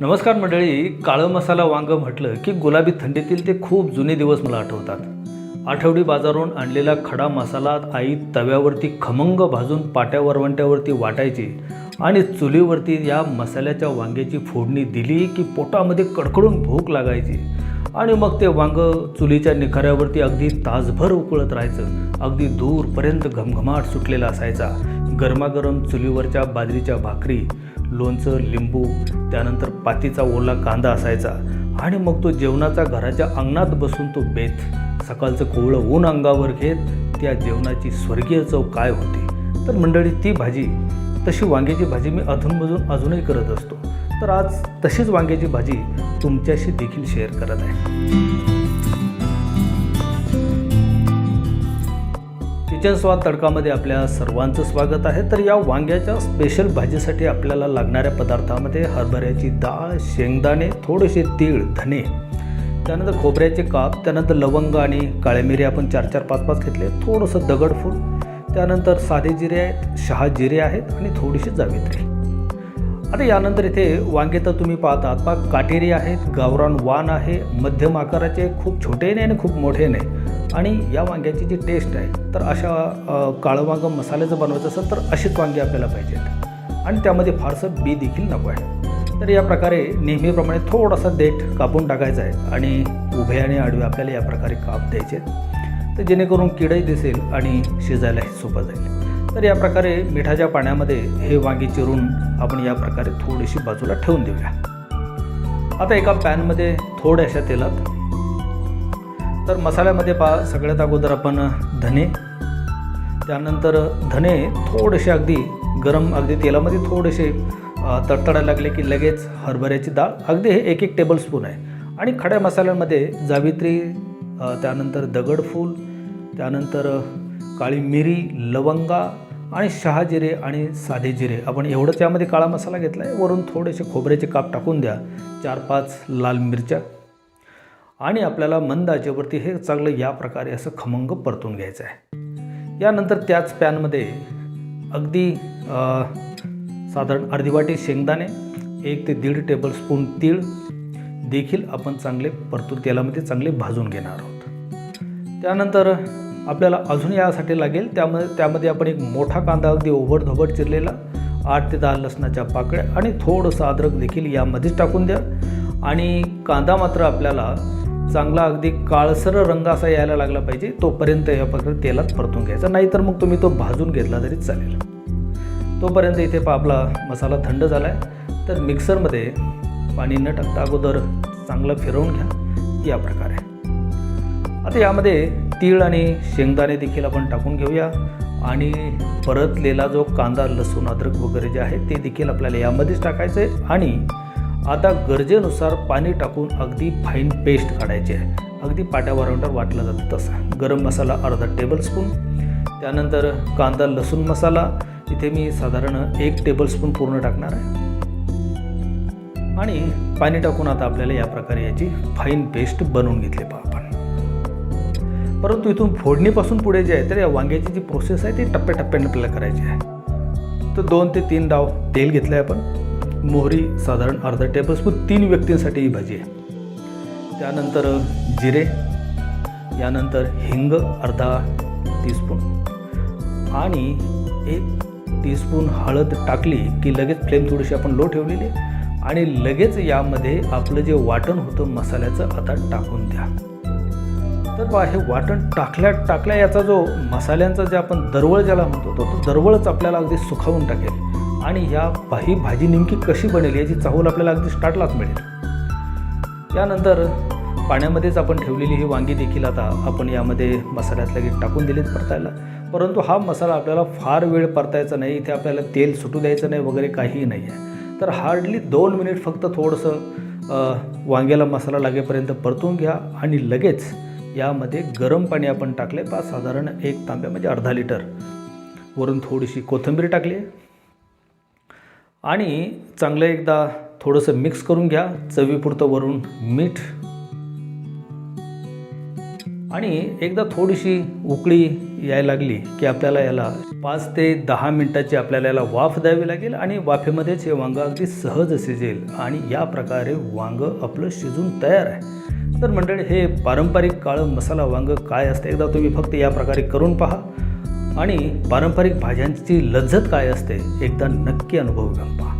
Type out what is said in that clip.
नमस्कार मंडळी काळं मसाला वांगं म्हटलं की गुलाबी थंडीतील ते खूप जुने दिवस मला आठवतात. आठवडी बाजारून आणलेला खडा मसाला आई तव्यावरती खमंग भाजून पाट्या वरवंट्यावरती वाटायची आणि चुलीवरती या मसाल्याच्या वांग्याची फोडणी दिली की पोटामध्ये कडकडून भूक लागायची. आणि मग ते वांगं चुलीच्या निखाऱ्यावरती अगदी तासभर उकळत राहायचं. अगदी दूरपर्यंत घमघमाट सुटलेला असायचा. गरमागरम चुलीवरच्या बाजरीच्या भाकरी लोणचं लिंबू त्यानंतर पातीचा ओला कांदा असायचा आणि मग तो जेवणाचा घराच्या अंगणात बसून तो बेत. सकाळचं कोवळं ऊन अंगावर घेत त्या जेवणाची स्वर्गीय चव काय होती? तर मंडळी ती भाजी. तशी वांग्याची भाजी मी अधूनमधून अजूनही करत असतो. तर आज तशीच वांग्याची भाजी तुमच्याशी देखील शेअर करत आहे. किचन स्वाद तडकामध्ये आपल्या सर्वांचं स्वागत आहे. तर या वांग्याच्या स्पेशल भाजीसाठी आपल्याला लागणाऱ्या पदार्थामध्ये हरभऱ्याची डाळ शेंगदाणे थोडेसे तीळ धने त्यानंतर खोबऱ्याचे काप त्यानंतर लवंग आणि काळे मिरे आपण चार चार पाच पाच घेतले. थोडंसं दगडफूल त्यानंतर साधे जिरे आहेत शहा जिरे आहेत आणि थोडीशी जावित्री. आता यानंतर इथे वांगे तर तुम्ही पाहतात. पा काटेरी आहेत गावरान वान आहे मध्यम आकाराचे खूप छोटे नाही आणि खूप मोठे नाही आणि या वांग्याची जी टेस्ट आहे तर अशा काळं वांगं मसाल्याचं बनवायचं असेल तर अशीच वांगी आपल्याला पाहिजेत. आणि त्यामध्ये फारसं बी देखील नको आहे. तर या प्रकारे नेहमीप्रमाणे थोडासा देठ कापून टाकायचा आहे आणि उभे आणि आडवे आपल्याला या प्रकारे काप द्यायचे. तर जेणेकरून किडही दिसेल आणि शिजायलाही सोपं जाईल. तर या प्रकारे मिठाच्या पाण्यामध्ये हे वांगी चिरून आपण या प्रकारे थोडीशी बाजूला ठेवून देऊया. आता एका पॅनमध्ये थोड्याशा तेलात तर मसाल्यामध्ये पा सगळ्यात अगोदर आपण धने त्यानंतर धने थोडेसे अगदी गरम अगदी तेलामध्ये थोडेसे तडतडायला लागले की लगेच हरभऱ्याची डाळ अगदी हे एक एक टेबलस्पून आहे. आणि खड्या मसाल्यांमध्ये जावित्री त्यानंतर दगडफूल त्यानंतर काळी मिरी लवंगा आणि शहाजिरे आणि साधे जिरे. आपण एवढं त्यामध्ये काळा मसाला घेतला आहे वरून थोडेसे खोबऱ्याचे काप टाकून द्या. चार पाच लाल मिरच्या. आणि आपल्याला मंद आचेवरती हे चांगलं या प्रकारे असं खमंग परतून घ्यायचं आहे. यानंतर त्याच पॅनमध्ये अगदी साधारण अर्धी वाटी शेंगदाणे एक ते दीड टेबलस्पून तीळ देखील आपण चांगले परतून तेलामध्ये चांगले भाजून घेणार आहोत. त्यानंतर आपल्याला अजून यासाठी लागेल त्यामध्ये त्यामध्ये आपण एक मोठा कांदा अगदी ओबडधोबड चिरलेला आठ ते दहा लसणाच्या पाकळ्या आणि थोडंसं अद्रक देखील यामध्येच टाकून द्या. आणि कांदा मात्र आपल्याला चांगला अगदी काळसर रंग असा यायला लागला पाहिजे तोपर्यंत या प्रकारे तेलात परतून घ्यायचा. नाहीतर मग तुम्ही तो भाजून घेतला तरी चालेल. तोपर्यंत इथे पा आपला मसाला थंड झाला आहे तर मिक्सरमध्ये पाणी न टाकता अगोदर चांगलं फिरवून घ्या. या प्रकारे. आता यामध्ये तीळ आणि शेंगदाणे देखील आपण टाकून घेऊया. आणि परतलेला जो कांदा लसूण अद्रक वगैरे जे आहे ते देखील आपल्याला यामध्येच टाकायचं आहे आणि आता गरजेनुसार पाणी टाकून अगदी फाईन पेस्ट काढायची आहे. अगदी पाट्यावरवंटर वाटला जातं तसा. गरम मसाला अर्धा टेबलस्पून त्यानंतर कांदा लसूण मसाला इथे मी साधारण एक टेबलस्पून पूर्ण टाकणार आहे. आणि पाणी टाकून आता आपल्याला या प्रकारे याची फाईन पेस्ट बनवून घेतली पहा आपण. परंतु इथून फोडणीपासून पुढे जे आहे तर या वांग्याची जी प्रोसेस आहे ती टप्प्याटप्प्याने आपल्याला करायची आहे. तर दोन ते तीन डाव तेल घेतलं आहे आपण. मोहरी साधारण अर्धा टेबलस्पून तीन व्यक्तींसाठी ही भाजी आहे. त्यानंतर जिरे यानंतर हिंग अर्धा टीस्पून आणि एक टीस्पून हळद टाकली की लगेच फ्लेम थोडीशी आपण लो ठेवलेली आणि लगेच यामध्ये आपलं जे वाटण होतं मसाल्याचं आता टाकून द्या. तर बा हे वाटण टाकल्या टाकल्या याचा जो मसाल्यांचा जे आपण दरवळ ज्याला म्हणतो तो दरवळच आपल्याला अगदी सुखावून टाकेल. आणि ह्या ही भाजी नेमकी कशी बनेल याची चाहूल आपल्याला अगदी स्टार्टलाच मिळेल. यानंतर पाण्यामध्येच आपण ठेवलेली ही वांगी देखील आता आपण यामध्ये मसाल्यात लगेच टाकून दिलीत परतायला. परंतु हा मसाला आपल्याला फार वेळ परतायचा नाही इथे आपल्याला तेल सुटू द्यायचं नाही वगैरे काहीही नाही आहे. तर हार्डली दोन मिनिट फक्त थोडंसं वांग्याला मसाला लागेपर्यंत परतून घ्या आणि लगेच यामध्ये गरम पाणी आपण टाकले पा साधारण एक तांब्या म्हणजे अर्धा लिटर. वरून थोडीशी कोथिंबीर टाकली. आणि चांगलं एकदा थोडंसं मिक्स करून घ्या. चवीपुरतं वरून मीठ. आणि एकदा थोडीशी उकळी यायला लागली की आपल्याला याला पाच ते दहा मिनटाची आपल्याला याला वाफ द्यावी लागेल आणि वाफेमध्येच हे वांगं अगदी सहज शिजेल आणि या प्रकारे वांगं आपलं शिजून तयार आहे. तर मंडळी हे पारंपरिक काळं मसाला वांगं काय असतं? एकदा तुम्ही फक्त या प्रकारे करून पहा. आणि पारंपरिक भाज्यांची लज्जत काय असते एकदा नक्की अनुभव घेऊन पहा.